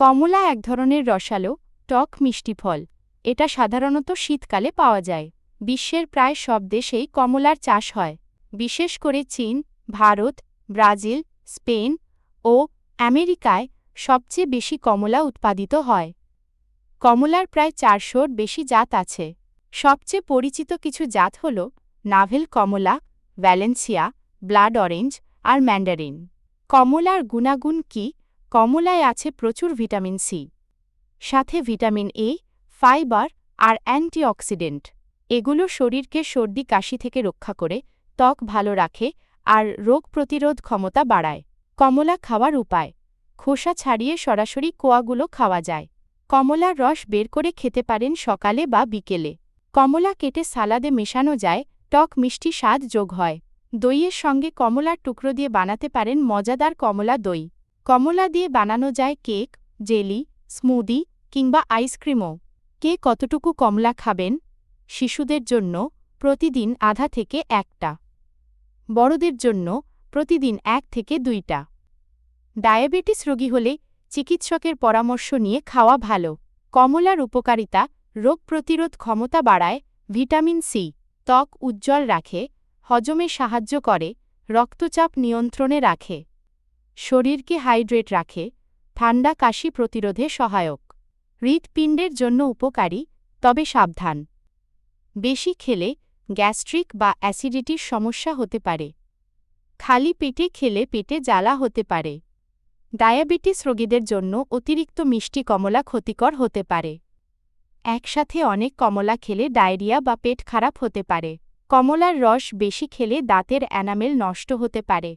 কমলা এক ধরনের রসালো, টক মিষ্টি ফল। এটা সাধারণত শীতকালে পাওয়া যায়। বিশ্বের প্রায় সব দেশেই কমলার চাষ হয়। বিশেষ করে চীন, ভারত, ব্রাজিল, স্পেন ও আমেরিকায় সবচেয়ে বেশি কমলা উৎপাদিত হয়। কমলার প্রায় চারশোর বেশি জাত আছে। সবচেয়ে পরিচিত কিছু জাত হল নাভেল কমলা, ভ্যালেন্সিয়া, ব্লাড অরেঞ্জ আর ম্যান্ডারিন। কমলার গুণাগুণ কি? কমলায় আছে প্রচুর ভিটামিন সি। সাথে ভিটামিন এ, ফাইবার আর অ্যান্টিঅক্সিডেন্ট। এগুলো শরীরকে সর্দি, কাশি থেকে রক্ষা করে, ত্বক ভালো রাখে আর রোগ প্রতিরোধ ক্ষমতা বাড়ায়। কমলা খাওয়ার উপায়। খোসা ছাড়িয়ে সরাসরি কোয়াগুলো খাওয়া যায়। কমলার রস বের করে খেতে পারেন সকালে বা বিকেলে। কমলা কেটে সালাদে মেশানো যায়, টক মিষ্টি স্বাদ যোগ হয়। দইয়ের সঙ্গে কমলার টুকরো দিয়ে বানাতে পারেন মজাদার কমলা দই। কমলা দিয়ে বানানো যায় কেক, জেলি, স্মুদি কিংবা আইসক্রিমও কে কতটুকু কমলা খাবেন? শিশুদের জন্য প্রতিদিন আধা থেকে একটা। বড়দের জন্য প্রতিদিন এক থেকে দুইটা। ডায়াবেটিস রোগী হলে চিকিৎসকের পরামর্শ নিয়ে খাওয়া ভালো। কমলার উপকারিতা রোগ প্রতিরোধ ক্ষমতা বাড়ায় ভিটামিন সি। ত্বক উজ্জ্বল রাখে, হজমে সাহায্য করে, রক্তচাপ নিয়ন্ত্রণে রাখে। শরীরকে হাইড্রেট রাখে, ঠান্ডা কাশি প্রতিরোধে সহায়ক। হৃৎপিণ্ডের জন্য উপকারী, তবে সাবধান। বেশি খেলে গ্যাস্ট্রিক বা অ্যাসিডিটির সমস্যা হতে পারে। খালি পেটে খেলে পেটে জ্বালা হতে পারে। ডায়াবেটিস রোগীদের জন্য অতিরিক্ত মিষ্টি কমলা ক্ষতিকর হতে পারে। একসাথে অনেক কমলা খেলে ডায়রিয়া বা পেট খারাপ হতে পারে। কমলার রস বেশি খেলে দাঁতের অ্যানামেল নষ্ট হতে পারে।